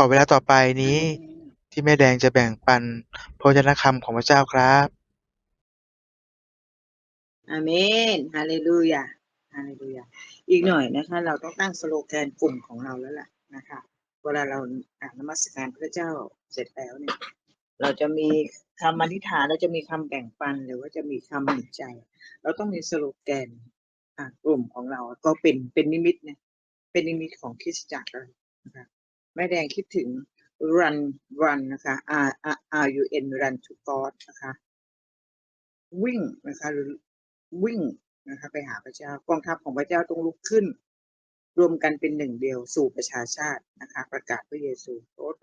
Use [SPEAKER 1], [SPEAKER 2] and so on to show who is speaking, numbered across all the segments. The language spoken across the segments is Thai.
[SPEAKER 1] ขอเวลาต่อไปนี้ ที่แม่แดงจะแบ่งปันพระวจนะคำของพระเจ้าครับ
[SPEAKER 2] อาเมนฮาเลลูยาฮาเลลูยาอีกหน่อยนะคะ เราต้องตั้งสโลแกนกลุ่มของเราแล้วล่ะนะคะ เวลาเราอ่านนมัสการพระเจ้าเสร็จแล้วเนี่ย เราจะมีคำอธิษฐานเราจะมีคำแบ่งปันหรือว่าจะมีคำหนุนใจ เราต้องมีสโลแกนอ่ากลุ่มของเราก็เป็นเป็นนิมิตเนี่ยเป็นนิมิตของคริสตจักรนะคะ ม่แดงคิดถึง run run นะคะ R R U N run to God นะคะ วิ่งนะคะหรือวิ่งนะคะไปหาพระเจ้ากองทัพของพระเจ้าต้องลุกขึ้น รวมกันเป็นหนึ่งเดียวสู่ประชาชาตินะคะ ประกาศพระเยซู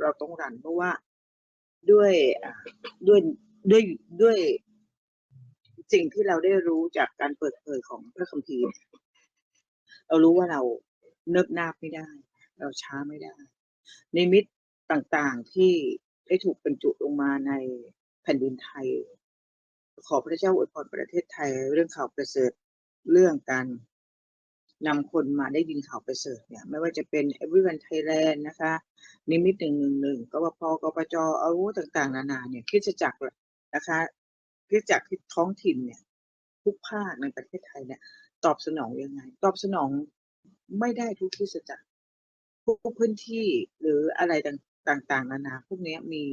[SPEAKER 2] เราต้องรันเพราะว่าด้วยด้วยด้วยด้วยสิ่งที่เราได้รู้จากการเปิดเผยของพระคัมภีร์ เรารู้ว่าเราเนิบนาบไม่ได้ เราช้าไม่ได้ นิมิตต่างๆที่ได้ถูกบรรจุลงมาในแผ่นดินไทย ขอพระเจ้าอวยพรประเทศไทยเรื่องข่าวประเสริฐเรื่องการนำคนมาได้ยินข่าวประเสริฐเนี่ย ไม่ว่าจะเป็น Everyone Thailand นะคะ นิมิตหนึ่งหนึ่งหนึ่งกวพกปจอาวุธต่างๆ นานาเนี่ยคิดจักรนะคะคิดจักที่ท้องถิ่นเนี่ย ทุกภาคในประเทศไทยเนี่ย ตอบสนองยังไง ตอบสนองไม่ได้ทุกคริสจัก รทุกพื้นที่หรืออะไรต่างๆนานาพวกนี้มี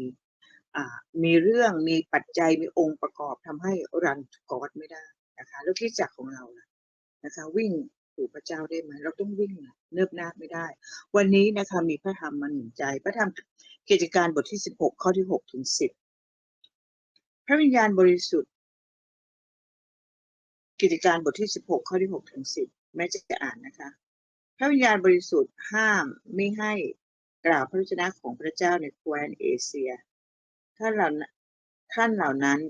[SPEAKER 2] มีเรื่องมีปัจจัยมีองค์ประกอบทำให้รันกอดไม่ได้นะคะแล้วคริสตจักรของเราล่ะนะคะ วิ่งสู่พระเจ้าได้ไหมเราต้องวิ่งเนิบนาบไม่ได้ วันนี้นะคะมีพระธรรมมาหนุนใจพระธรรมกิจการบทที่สิบหกข้อที่หกถึงสิบพระวิญญาณบริสุทธิ์ กิจการบทที่สิบหกข้อที่หกถึงสิบแม่จะอ่านนะคะ พระวิญญาณบริสุทธิ์ห้ามไม่ให้กล่าวพระวจนะของพระเจ้าในแคว้นเอเชีย ท่านเหล่านั้นท่านเหล่านั้น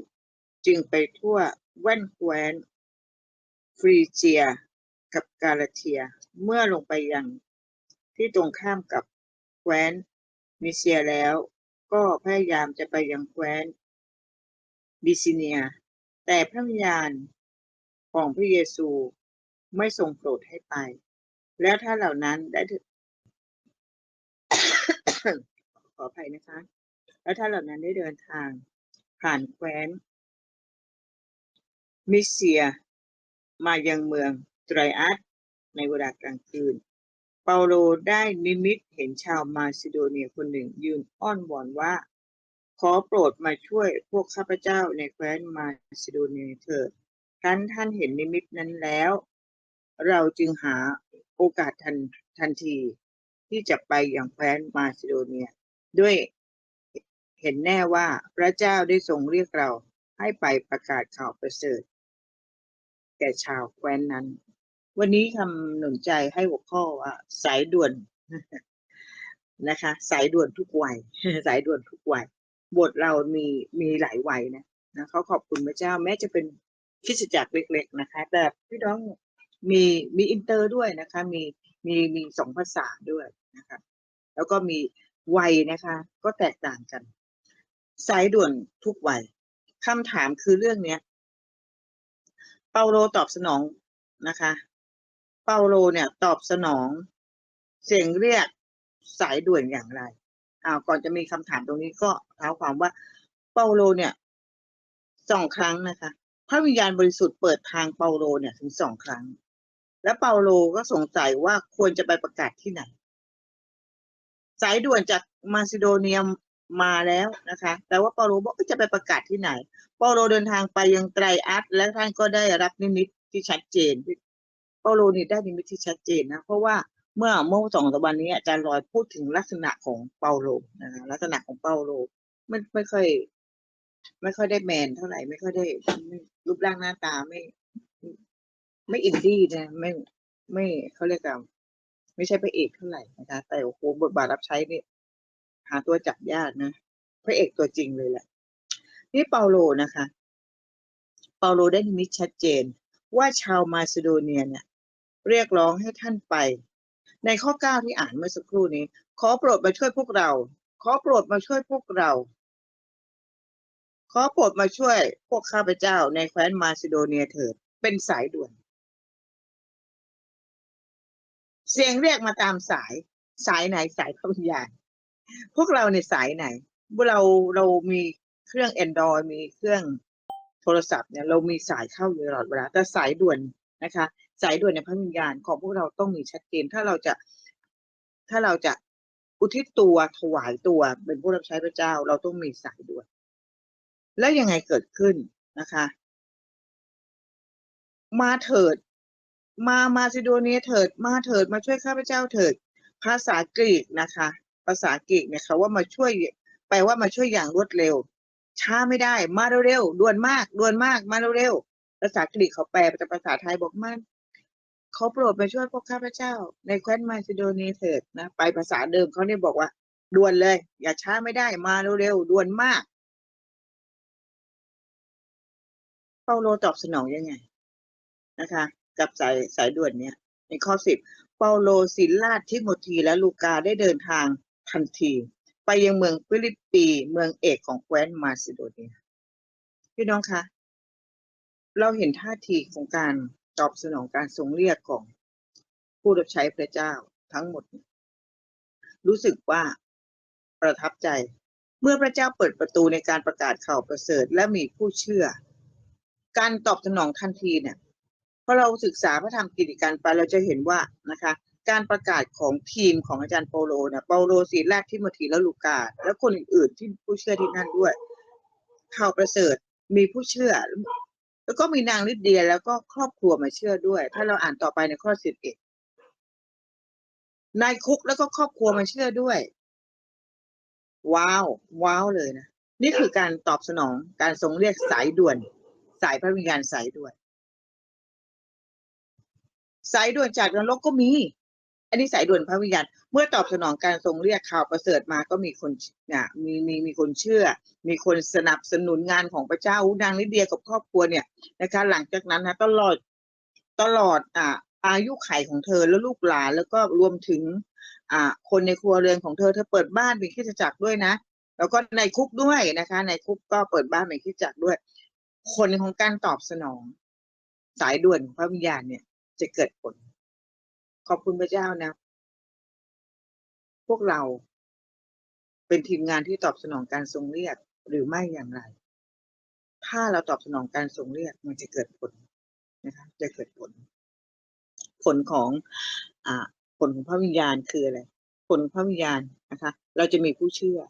[SPEAKER 2] จึงไปทั่วแว่นแคว้นฟรีเจียกับกาลาเทียเมื่อลงไปยังที่ตรงข้ามกับแคว้นมิเซียแล้ว ก็พยายามจะไปยังแคว้นบิซิเนีย แต่พระวิญญาณของพระเยซูไม่ทรงโปรดให้ไป แล้วถ้าเหล่านั้นได้ขออภัยนะคะ แล้วถ้าเหล่านั้นได้เดินทาง ผ่านแคว้น มิเซีย มายังเมืองไตรอัสในเวลากลางคืน เปาโลได้นิมิตเห็นชาวมาซิโดเนียคนหนึ่งยืนอ้อนวอนว่า ขอโปรดมาช่วยพวกข้าพเจ้าในแคว้นมาซิโดเนียเถิดท่านท่านเห็นนิมิตนั้นแล้ว เราจึงหา โอกาสทันทันทีที่จะไปอย่างแคว้นมาซิโดเนีย ด้วยเห็นแน่ว่าพระเจ้าได้ทรงเรียกเราให้ไปประกาศข่าวประเสริฐแก่ชาวแคว้นนั้น วันนี้คำหนุนใจให้หัวข้อว่าสายด่วนนะคะ สายด่วนทุกวัยสายด่วนทุกวัยบทเรามีมีหลายวัยนะนะเขาขอบคุณพระเจ้าแม้จะเป็นคริสตจักรเล็กๆนะคะ แต่พี่น้อง มีมีอินเตอร์ด้วยนะคะ มีมีมีสองภาษาด้วยนะคะ แล้วก็มีวัยนะคะ ก็แตกต่างกัน สายด่วนทุกวัยคำถามคือเรื่องเนี้ย เปาโลตอบสนองนะคะ เปาโลเนี่ย ตอบสนอง เสียงเรียกสายด่วนอย่างไรอ้าวก่อนจะมีคำถามตรงนี้ก็เท้าความว่า เปาโลเนี่ยสองครั้งนะคะพระวิญญาณบริสุทธิ์เปิดทางเปาโลเนี่ยถึงสองครั้ง และเปาโลก็สงสัยว่าควรจะไปประกาศที่ไหน สายด่วนจากมาซิโดเนียมาแล้วนะคะ แต่ว่าเปาโลบอกจะไปประกาศที่ไหน เปาโลเดินทางไปยังไตรอัสและท่านก็ได้รับนิมิตที่ชัดเจน เปาโลนี่ได้นิมิตที่ชัดเจนนะ เพราะว่าเมื่อเมื่อสองสวันนี้อาจารย์ลอยพูดถึงลักษณะของเปาโลนะคะลักษณะของเปาโลไม่ไม่ค่อย ไม่ค่อยได้แมนเท่าไหร่ไม่ค่อยได้รูปร่างหน้าตาไม่ ไม่อินดี้นะไม่ไม่เขาเรียกกันไม่ใช่พระเอกเท่าไหร่นะคะ แต่โอ้โหบทบาทรับใช้เนี่ยหาตัวจับยากนะพระเอกตัวจริงเลยแหละนี่เปาโลนะคะ เปาโลได้นิมิตชัดเจน ว่าชาวมาซิโดเนียเนี่ย เรียกร้องให้ท่านไป ในข้อเก้าที่อ่านเมื่อสักครู่นี้ ขอโปรดมาช่วยพวกเรา ขอโปรดมาช่วยพวกเรา ขอโปรดมาช่วยพวกข้าพเจ้าในแคว้นมาซิโดเนียเถิดเป็นสายด่วน เสียงเรียกมาตามสาย สายไหนสายพระวิญญาณพวกเราในยสายไหนเราเรามีเครื่อง Android มีเครื่องโทรศัพท์เนี่ยเรามีสายเข้าอยู่ตลอดเวลาแต่สายด่วนนะคะ สายด่วนในพระวิญญาณของพวกเราต้องมีชัดเจนถ้าเราจะถ้าเราจะอุทิศตัวถวายตัวเป็นผู้รับใช้พระเจ้า เราต้องมีสายด่วน แล้วยังไงเกิดขึ้นนะคะ มาเถิด มามาซิโดเนียเถิดมาเถิดมาช่วยข้าพเจ้าเถิด ภาษากรีกนะคะ ภาษากรีกเนี่ยเขาว่ามาช่วยแปลว่ามาช่วยอย่างรวดเร็ว ช้าไม่ได้มาเร็วๆด่วนมากด่วนมากมาเร็วๆภาษากรีกเขาแปลเป็นภาษาไทยบอกมันเขาโปรดมาช่วยพวกข้าพเจ้า ในแคว้นมาซิโดเนียเถิดนะไปภาษาเดิมเขาเนี่ยบอกว่า ด่วนเลย อย่าช้าไม่ได้มาเร็วๆด่วนมากเปาโลตอบสนองยังไงนะคะ กับสายสายด่วนเนี่ยในข้อสิบเปาโลศิลาสทิโมธีและลูกาได้เดินทางทันที ไปยังเมืองฟิลิปปีเมืองเอกของแคว้นมาซิโดเนียพี่น้องคะ เราเห็นท่าทีของการตอบสนองการทรงเรียกของผู้รับใช้พระเจ้าทั้งหมด รู้สึกว่าประทับใจ เมื่อพระเจ้าเปิดประตูในการประกาศข่าวประเสริฐและมีผู้เชื่อ การตอบสนองทันทีเนี่ย พอเราศึกษาพระธรรมกิจการไปเราจะเห็นว่านะคะ การประกาศของทีมของอาจารย์เปโลเนี่ยเปโลศีลาสทิโมธีและลูกา และคนอื่นๆที่ผู้เชื่อที่นั่นด้วยข่าวประเสริฐมีผู้เชื่อ แล้วก็มีนางลิเดียแล้วก็ครอบครัวมาเชื่อด้วย ถ้าเราอ่านต่อไปในข้อสิบเอ็ดนายคุกแล้วก็ครอบครัวมาเชื่อด้วย ว้าว ว้าวเลยนะ นี่คือการตอบสนองการทรงเรียกสายด่วน สายพระวิญญาณสายด่วน สายด่วนจากนรกก็มี อันนี้สายด่วนพระวิญญาณ เมื่อตอบสนองการทรงเรียกข่าวประเสริฐมาก็มีคนเนี่ยมีมีมีคนเชื่อ มีคนสนับสนุนงานของพระเจ้านางลิเดียกับครอบครัวเนี่ยนะคะ หลังจากนั้นนะตลอดตลอดอ่าอายุไขของเธอแล้วลูกหลานแล้วก็รวมถึง อ่า คนในครัวเรือนของเธอเธอเปิดบ้านเป็นคริสตจักรด้วยนะ แล้วก็ในคุกด้วยนะคะ ในคุกก็เปิดบ้านเป็นคริสตจักรด้วย คนของการตอบสนอง สายด่วนของพระวิญญาณเนี่ย จะเกิดผล ขอบคุณพระเจ้านะ พวกเราเป็นทีมงานที่ตอบสนองการทรงเรียกหรือไม่อย่างไร ถ้าเราตอบสนองการทรงเรียกมันจะเกิดผลนะคะจะเกิดผล ผลของอ่าผลของพระวิญญาณคืออะไร ผลของพระวิญญาณนะคะ เราจะมีผู้เชื่อ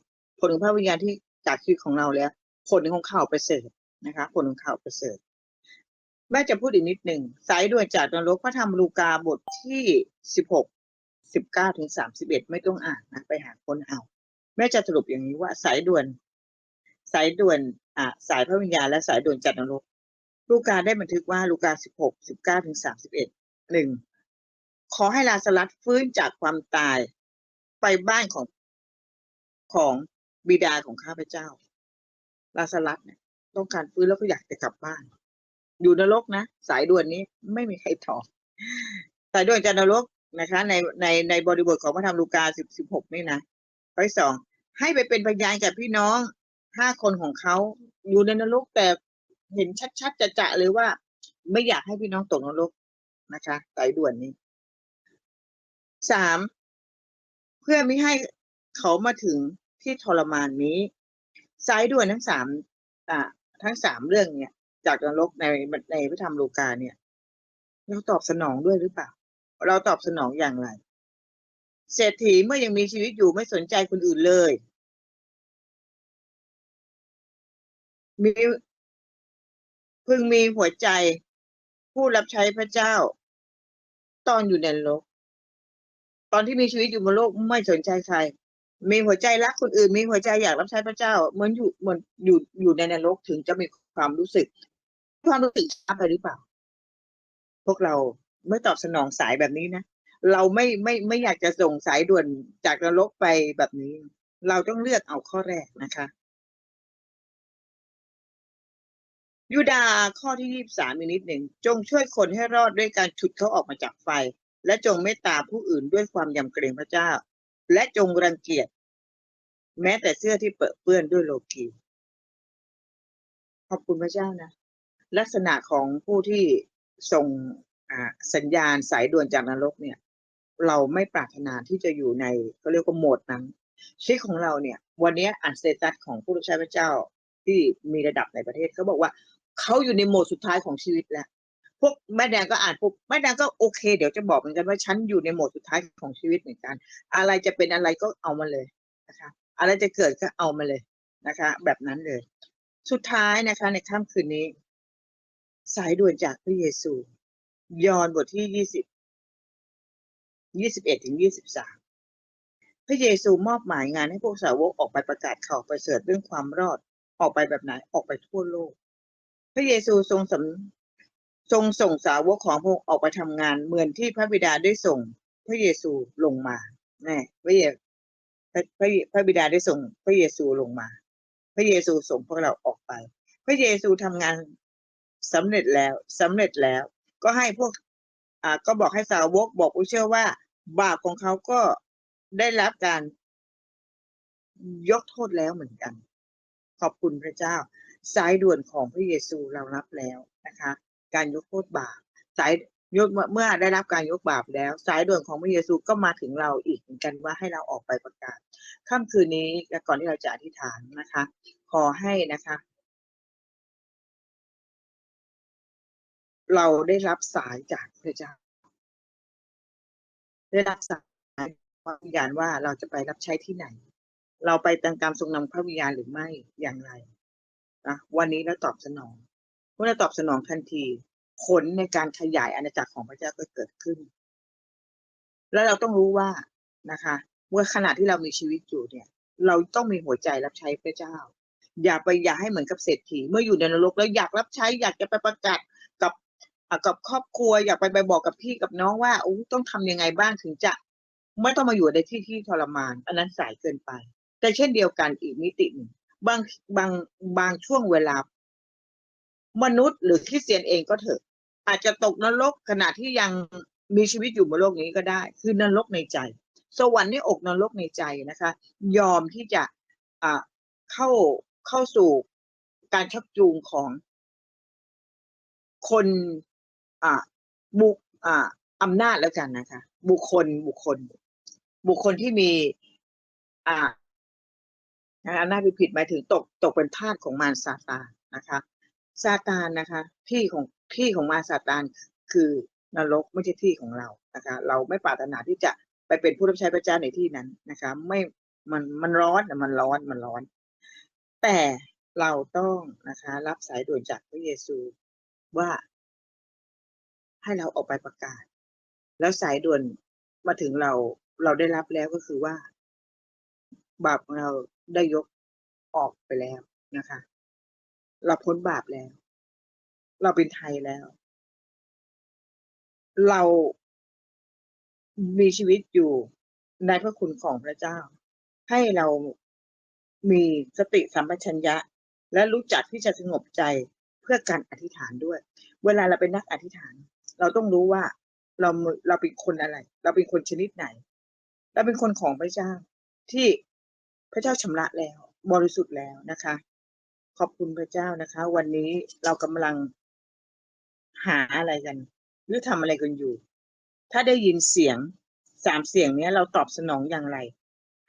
[SPEAKER 2] ผลของพระวิญญาณที่จากชีวิตของเราแล้ว ผลของข่าวประเสริฐนะคะ ผลของข่าวประเสริฐ แม่จะพูดอีกนิดหนึ่งสายด่วนจากนรกพระธรรมลูกาบทที่สิบหกสิบเก้าถึงสามสิบเอ็ดไม่ต้องอ่านนะไปหาคนเอา แม่จะสรุปอย่างนี้ว่าสายด่วน สายด่วนอ่าสายพระวิญญาณและสายด่วนจากนรก ลูกาได้บันทึกว่าลูกาสิบหกสิบเก้าถึงสามสิบเอ็ดหนึ่งขอให้ลาสลัดฟื้นจากความตายไปบ้านของของบิดาของข้าพเจ้า ลาสลัดเนี่ยต้องการฟื้นแล้วก็อยากจะกลับบ้าน อยู่นรกนะ สายด่วนนี้ไม่มีใครตอบสายด่วนจากนรกนะคะ ในในในบริบทของพระธรรมลูกาสิบสิบหกนี่นะข้อสองให้ไปเป็นพยานกับพี่น้องห้าคนของเขาอยู่ในนรกแต่เห็นชัดๆจะๆเลยว่า ไม่อยากให้พี่น้องตกนรกนะคะสายด่วนนี้สามเพื่อไม่ให้เขามาถึงที่ทรมานนี้ สายด่วนทั้งสามอ่าทั้งสามเรื่องเนี่ย จากนรกในในพระธรรมโลกาเนี่ย เราตอบสนองด้วยหรือเปล่า เราตอบสนองอย่างไร เศรษฐีเมื่อยังมีชีวิตอยู่ไม่สนใจคนอื่นเลย มีพึงมีหัวใจผู้รับใช้พระเจ้า ตอนอยู่ในโลก ตอนที่มีชีวิตอยู่บนโลกไม่สนใจใคร มีหัวใจรักคนอื่น มีหัวใจอยากรับใช้พระเจ้าเหมือนอยู่เหมือนอยู่อยู่ในนรกถึงจะมีความรู้สึก ความรู้สึกช้าไปหรือเปล่า พวกเราเมื่อตอบสนองสายแบบนี้นะเราไม่ไม่ไม่อยากจะส่งสายด่วนจากนรกไปแบบนี้ เราต้องเลือกเอาข้อแรกนะคะยูดาข้อที่ยี่สามอีกนิดหนึ่ง จงช่วยคนให้รอดด้วยการฉุดเขาออกมาจากไฟ และจงเมตตาผู้อื่นด้วยความยำเกรงพระเจ้า และจงรังเกียจแม้แต่เสื้อที่เปื้อนเปื้อนด้วยโลกีขอบคุณพระเจ้านะ ลักษณะของผู้ที่ส่งสัญญาณสายด่วนจากนรกเนี่ย เราไม่ปรารถนาที่จะอยู่ในเขาเรียกว่าโหมดนั้นชีวิตของเราเนี่ย วันนี้อ่านสเตตัสของผู้รับใช้พระเจ้าที่มีระดับในประเทศเขาบอกว่าเขาอยู่ในโหมดสุดท้ายของชีวิตแล้ว พวกแม่แดงก็อ่านปุ๊บแม่แดงก็โอเค เดี๋ยวจะบอกเหมือนกันว่าฉันอยู่ในโหมดสุดท้ายของชีวิตเหมือนกัน อะไรจะเป็นอะไรก็เอามาเลยนะคะ อะไรจะเกิดก็เอามาเลยนะคะ แบบนั้นเลย สุดท้ายนะคะ ในค่ำคืนนี้ สายด่วนจากพระเยซู ยอห์นบทที่ยี่สิบยี่สิบเอ็ดถึงยี่สิบสามพระเยซูมอบหมายงานให้พวกสาวกออกไปประกาศข่าวประเสริฐเรื่องความรอดออกไปแบบไหนออกไปทั่วโลก พระเยซูทรงสำทรงส่งสาวกของพระองค์ออกไปทำงานเหมือนที่พระบิดาได้ส่ง พระเยซูลงมาแน่พระเยพระพระพระบิดาได้ส่งพระเยซูลงมา พระเยซูส่งพวกเราออกไป พระเยซูทำงาน สำเร็จแล้วสำเร็จแล้ว ก็ให้พวกอ่าก็บอกให้สาวกบอกผู้เชื่อว่า บาปของเขาก็ได้รับการยกโทษแล้วเหมือนกัน ขอบคุณพระเจ้า สายด่วนของพระเยซูเรารับแล้วนะคะ การยกโทษบาปสายยกเมื่อได้รับการยกบาปแล้ว สายด่วนของพระเยซูก็มาถึงเราอีกเหมือนกันว่าให้เราออกไปประกาศค่ำคืนนี้และก่อนที่เราจะอธิษฐานนะคะ ขอให้นะคะ เราได้รับสายจากพระเจ้า ได้รับสายพระวิญญาณว่าเราจะไปรับใช้ที่ไหน เราไปตามการทรงนำพระวิญญาณหรือไม่อย่างไรนะวันนี้เราตอบสนองเมื่อเราตอบสนองทันทีผลในการขยายอาณาจักรของพระเจ้าก็เกิดขึ้น แล้วเราต้องรู้ว่านะคะเมื่อขณะที่เรามีชีวิตอยู่เนี่ย เราต้องมีหัวใจรับใช้พระเจ้า อย่าไปอย่าให้เหมือนกับเศรษฐีเมื่ออยู่ในนรกแล้วอยากรับใช้อยากจะไปประกาศ กับครอบครัวอยากไปไปบอกกับพี่กับน้องว่าอ้ต้องทำยังไงบ้างถึงจะไม่ต้องมาอยู่ในที่ที่ทรมาน อันนั้นสายเกินไป แต่เช่นเดียวกันอีกมิติหนึ่งบางบางบางช่วงเวลา มนุษย์หรือคริสเตียนเองก็เถอะ อาจจะตกนรกขณะที่ยังมีชีวิตอยู่บนโลกนี้ก็ได้ คือนรกในใจ สวรรค์นี่อกนรกในใจนะคะ ยอมที่จะอ่าเข้าเข้าสู่การชักจูงของคน อ่าบุกอ่าอำนาจแล้วกันนะคะ บุคคลบุคคล บุคคลที่มี อ่าอำนาจผิดหมายถึงตกตกเป็นทาสของมารซาตานนะคะซาตานนะคะ ที่ของที่ของมารซาตานคือนรกไม่ใช่ที่ของเรานะคะ เราไม่ปรารถนาที่จะไปเป็นผู้รับใช้พระเจ้าในที่นั้นนะคะ ไม่มันมันร้อนนะมันร้อนมันร้อน แต่เราต้องนะคะ รับสายด่วนจากพระเยซูว่า ให้เราออกไปประกาศ แล้วสายด่วนมาถึงเราเราได้รับแล้วก็คือว่า บาปของเราได้ยกออกไปแล้วนะคะ เราพ้นบาปแล้ว เราเป็นไทยแล้ว เรามีชีวิตอยู่ในพระคุณของพระเจ้า ให้เรามีสติสัมปชัญญะ และรู้จักที่จะสงบใจเพื่อการอธิษฐานด้วย เวลาเราเป็นนักอธิษฐาน เราต้องรู้ว่าเราเราเป็นคนอะไร เราเป็นคนชนิดไหน เราเป็นคนของพระเจ้าที่พระเจ้าชำระแล้ว บริสุทธิ์แล้วนะคะ ขอบคุณพระเจ้านะคะ วันนี้เรากำลังหาอะไรกัน หรือทำอะไรกันอยู่ ถ้าได้ยินเสียงสามเสียงเนี้ยเราตอบสนองอย่างไร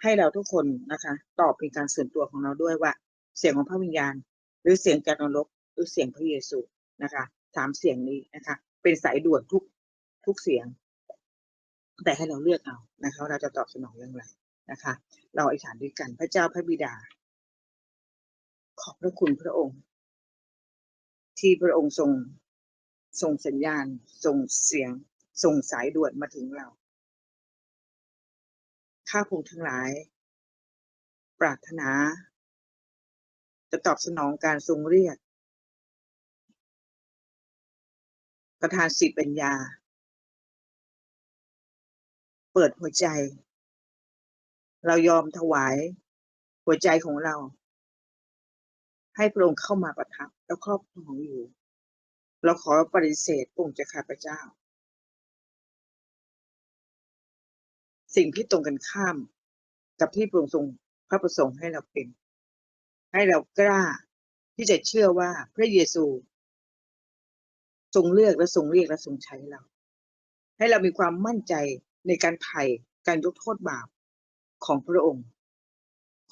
[SPEAKER 2] ให้เราทุกคนนะคะ ตอบเป็นการส่วนตัวของเราด้วยว่า เสียงของพระวิญญาณ หรือเสียงจากนรกหรือเสียงพระเยซูนะคะสามเสียงนี้นะคะ เป็นสายด่วนทุกทุกเสียง แต่ให้เราเลือกเอานะคะเราจะตอบสนองอย่างไรนะคะ เราอธิษฐานด้วยกันพระเจ้าพระบิดา ขอบพระคุณพระองค์ ที่พระองค์ทรงส่งสัญญาณส่งเสียงส่งสายด่วนมาถึงเราข้าพงทั้งหลาย ปรารถนา จะตอบสนองการทรงเรียก ประทานสิปัญญา เปิดหัวใจ เรายอมถวายหัวใจของเรา ให้พระองค์เข้ามาประทับแล้วครอบครองอยู่ เราขอปฏิเสธพระองค์จะข้าพเจ้า สิ่งที่ตรงกันข้าม กับที่พระองค์ทรงพระประสงค์ให้เราเป็น ให้เรากล้าที่จะเชื่อว่าพระเยซู ทรงเลือกและทรงเรียกและทรงใช้เรา ให้เรามีความมั่นใจในการไถ่การยกโทษบาปของพระองค์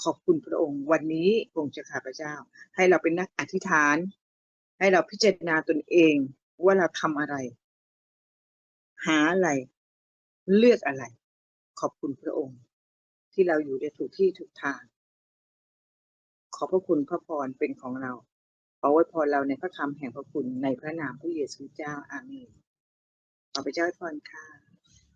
[SPEAKER 2] ขอบคุณพระองค์ วันนี้องค์เจ้าข้าพเจ้า ให้เราเป็นนักอธิษฐาน ให้เราพิจารณาตนเองว่าเราทำอะไร หาอะไร เลือกอะไร ขอบคุณพระองค์ ที่เราอยู่ในถูกที่ถูกทาง ขอพระคุณพระพรเป็นของเรา ขอไว้พรเราในพระคำแห่งพระคุณในพระนามพระเยซูเจ้าอาเมนขอพระเจ้าให้พรค่ะ